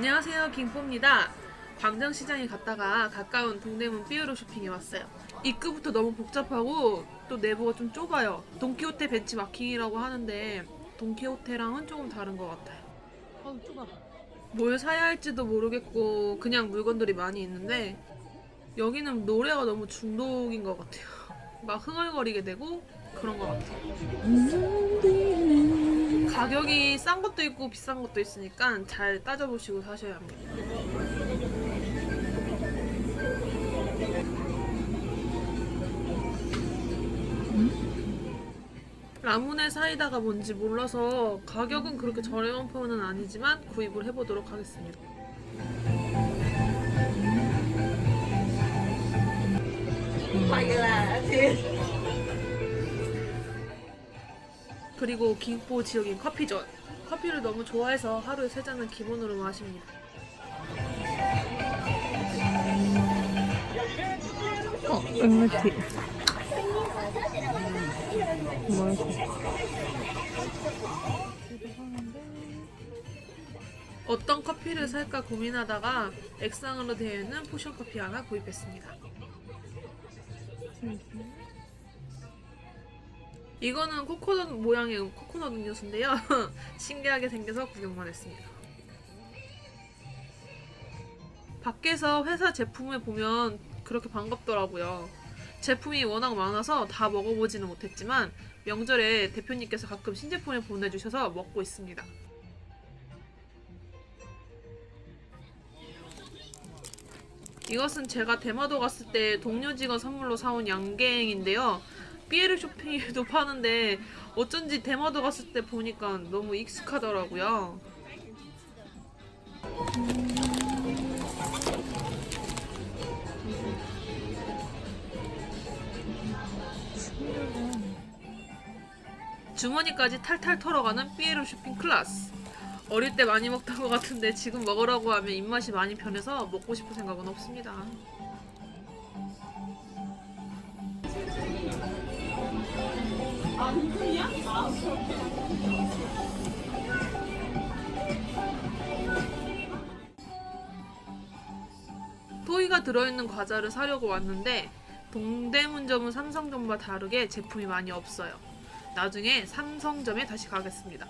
안녕하세요 김포입니다. 광장시장에 갔다가 가까운 동대문 삐으로 쇼핑에 왔어요. 입구부터 너무 복잡하고 또 내부가 좀 좁아요. 돈키호테 벤치마킹이라고 하는데 돈키호테랑은 조금 다른 것 같아요. 아우 좁아. 뭘 사야 할지도 모르겠고 그냥 물건들이 많이 있는데 여기는 노래가 너무 중독인 것 같아요. 막 흥얼거리게 되고 그런 것 같아요 가격이 싼 것도 있고 비싼 것도 있으니까 잘 따져보시고 사셔야 합니다. 라무네 사이다가 뭔지 몰라서 가격은 그렇게 저렴한 편은 아니지만 구입을 해보도록 하겠습니다. 그리고 김포 지역인 커피존. 커피를 너무 좋아해서 하루에 세 잔은 기본으로 마십니다. 어, 앵무티. 뭐야? 어떤 커피를 살까 고민하다가 액상으로 되어 있는 포션 커피 하나 구입했습니다. 이거는 코코넛 모양의 코코넛 음료수인데요. 신기하게 생겨서 구경만 했습니다. 밖에서 회사 제품을 보면 그렇게 반갑더라고요. 제품이 워낙 많아서 다 먹어보지는 못했지만 명절에 대표님께서 가끔 신제품을 보내주셔서 먹고 있습니다. 이것은 제가 대마도 갔을 때 동료 직원 선물로 사온 양갱인데요. 삐에르 쇼핑에도 파는데 어쩐지 대마도 갔을 때 보니까 너무 익숙하더라고요. 주머니까지 탈탈 털어가는 삐에르 쇼핑 클래스. 어릴 때 많이 먹던 것 같은데 지금 먹으라고 하면 입맛이 많이 변해서 먹고 싶은 생각은 없습니다. 토이가 들어있는 과자를 사려고 왔는데 동대문점은 삼성점과 다르게 제품이 많이 없어요. 나중에 삼성점에 다시 가겠습니다.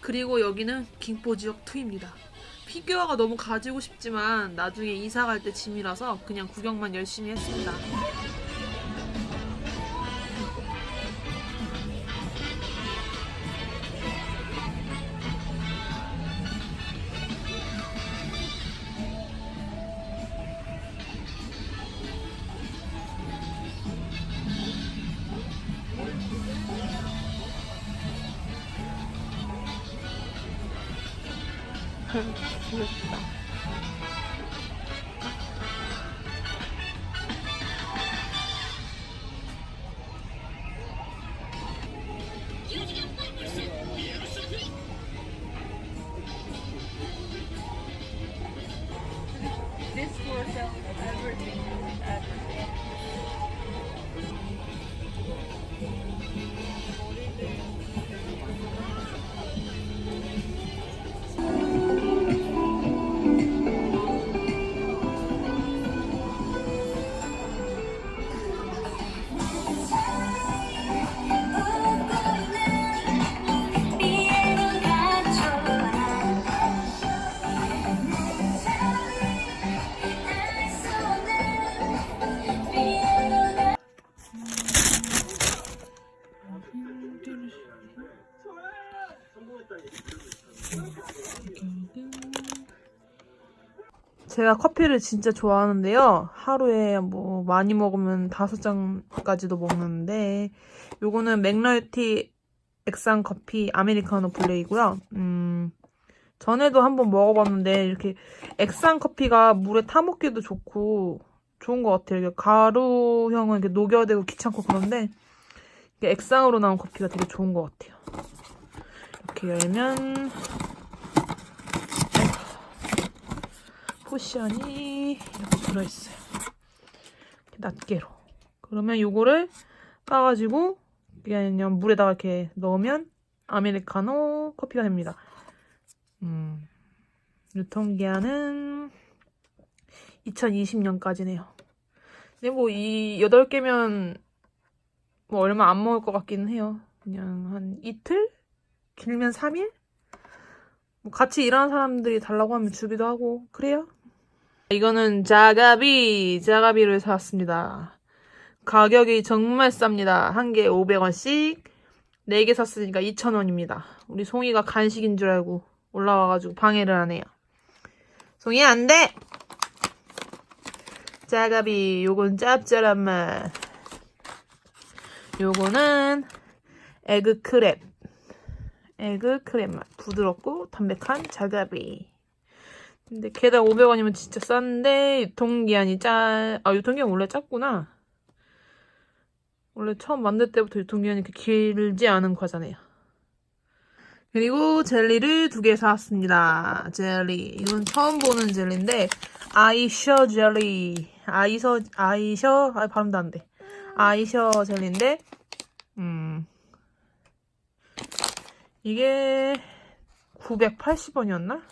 그리고 여기는 김포 지역 2입니다. 피규어가 너무 가지고 싶지만 나중에 이사 갈 때 짐이라서 그냥 구경만 열심히 했습니다. 귀엽다. This 제가 커피를 진짜 좋아하는데요. 하루에 뭐 많이 먹으면 다섯 잔까지도 먹는데 요거는 맥라이티 액상 커피 아메리카노 블레이고요. 음, 전에도 한번 먹어봤는데 이렇게 액상 커피가 물에 타 먹기도 좋고 좋은 것 같아요. 이게 가루형은 이렇게 녹여대고 귀찮고 그런데 이게 액상으로 나온 커피가 되게 좋은 것 같아요. 이렇게 열면 쿠션이 이렇게 들어있어요. 이렇게 낱개로. 그러면 요거를 까가지고 그냥 물에다가 이렇게 넣으면 아메리카노 커피가 됩니다. 음, 유통기한은 2020년까지네요. 근데 뭐 이 8개면 뭐 얼마 안 먹을 것 같기는 해요. 그냥 한 이틀? 길면 3일? 뭐 같이 일하는 사람들이 달라고 하면 주기도 하고 그래요. 이거는 자가비, 자가비를 사왔습니다. 가격이 정말 쌉니다. 한 개에 500원씩. 4개 샀으니까 2,000원입니다. 우리 송이가 간식인 줄 알고 올라와가지고 방해를 하네요. 송이 안 돼! 자가비, 요건 짭짤한 맛. 요거는 에그 크랩. 에그 크랩 맛. 부드럽고 담백한 자가비. 근데 개당 500원이면 진짜 싼데 유통기한이 짜... 아 유통기한 원래 짧구나. 원래 처음 만들 때부터 유통기한이 그렇게 길지 않은 과자네요. 그리고 젤리를 두 개 사왔습니다. 젤리. 이건 처음 보는 젤리인데 아이셔 젤리. 아이셔 아이셔 아 발음도 안 돼. 아이셔 젤리인데 음 이게 980원이었나?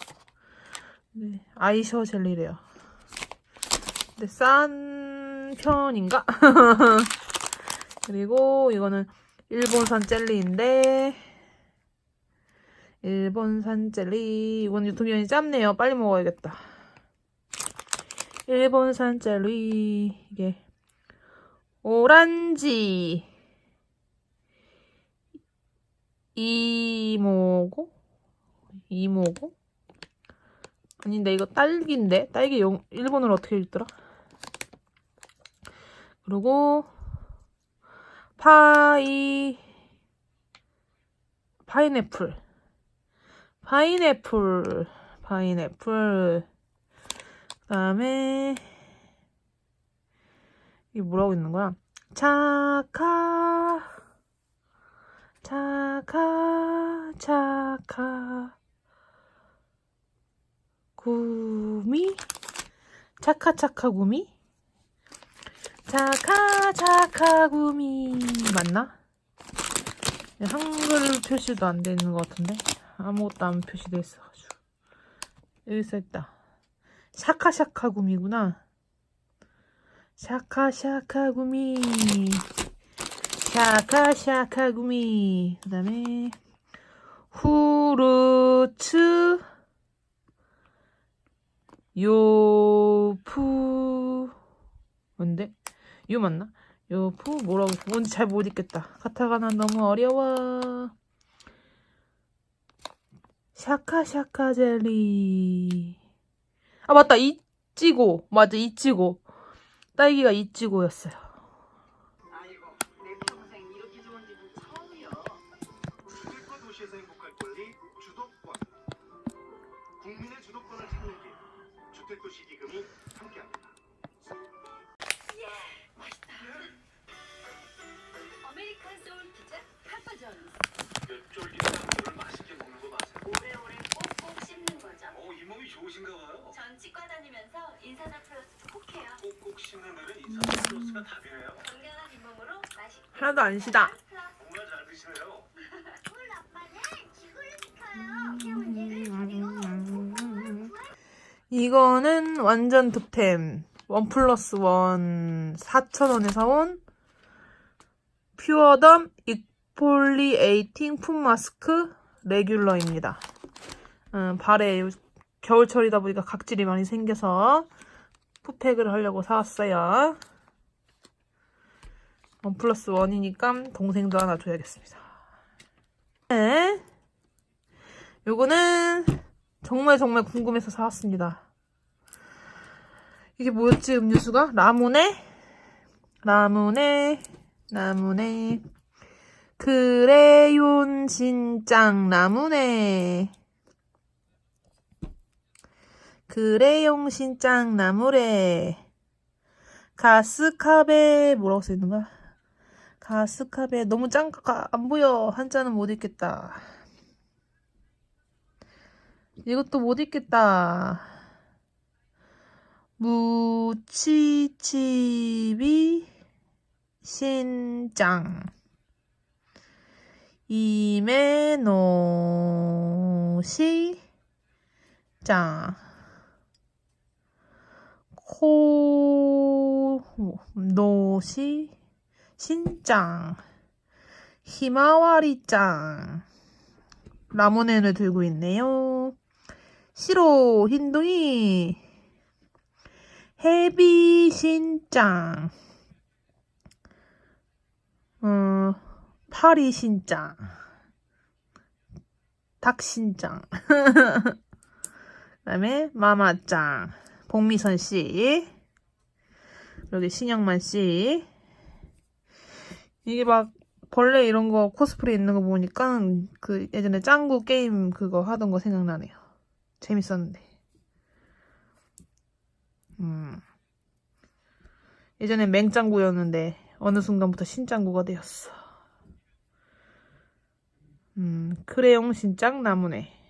네, 아이셔 젤리래요. 근데 싼 편인가? 그리고 이거는 일본산 젤리인데 일본산 젤리 이건 유통기한이 짧네요. 빨리 먹어야겠다. 일본산 젤리 이게 오란지 이모고 이모고 아닌데 이거 딸기인데 딸기 영, 일본어로 어떻게 읽더라? 그리고 파이 파인애플 파인애플 파인애플 그 다음에 이게 뭐라고 있는 거야? 차카 차카 차카 구미? 차카차카 구미? 차카 차카 구미. 맞나? 네, 한글 표시도 안 되는 것 같은데? 아무것도 안 표시돼 있어가지고. 여기 써있다. 샤카샤카 구미구나. 샤카샤카 구미. 샤카샤카 구미. 그 다음에 후르츠 요푸 뭔데? 요 맞나? 요푸? 뭐라고 뭔지 잘 못 읽겠다. 카타가나 너무 어려워. 샤카샤카 젤리. 아 맞다. 이찌고. 맞아 이찌고. 딸기가 이찌고였어요 기금이 함께합니다. 아메리칸 소울 피자 파파존. 몇 쫄깃한 걸 맛있게 먹는 거 맞아요? 오래오래 꼭꼭 씹는 거죠. 어, 이 몸이 좋으신가 봐요. 전 치과 다니면서 인사나 플러스도 꼭 해요. 꼭꼭 씹는 데는 인삼 플러스가 답이네요. 건강한 잇몸으로 맛있게. 하나도 안 시다 플러스. 정말 잘 드시네요. 우리 아빠는 지구를 지켜요. 이거는 완전 득템. 원 플러스 원 4,000원에 사온 퓨어덤 익폴리에이팅 풋 마스크 레귤러입니다. 음, 발에 요- 겨울철이다 보니까 각질이 많이 생겨서 풋팩을 하려고 사왔어요. 원 플러스 원이니까 동생도 하나 줘야겠습니다. 네. 요거는 정말 정말 궁금해서 사왔습니다. 이게 뭐였지 음료수가? 라무네? 라무네 라무네 크레용 신짱 라무네 크레용 신짱 나무래 가스카베 뭐라고 써있는 거야? 가스카베 너무 짱가 안 보여 한자는 못 읽겠다 이것도 못 읽겠다. 무치치비 신장 이메노시 짱 코노시 신짱 히마와리짱 라무넨을 들고 있네요. 시로 힌두이. 헤비 신짱. 어, 파리 신짱. 닭 신짱. 그 다음에 마마짱. 복미선 씨. 여기 신영만 씨. 이게 막 벌레 이런 거 코스프레 있는 거 보니까 그 예전에 짱구 게임 그거 하던 거 생각나네요. 재밌었는데. 음. 예전에 맹짱구였는데 어느 순간부터 신짱구가 되었어. 음, 크레용 신짱 나무네.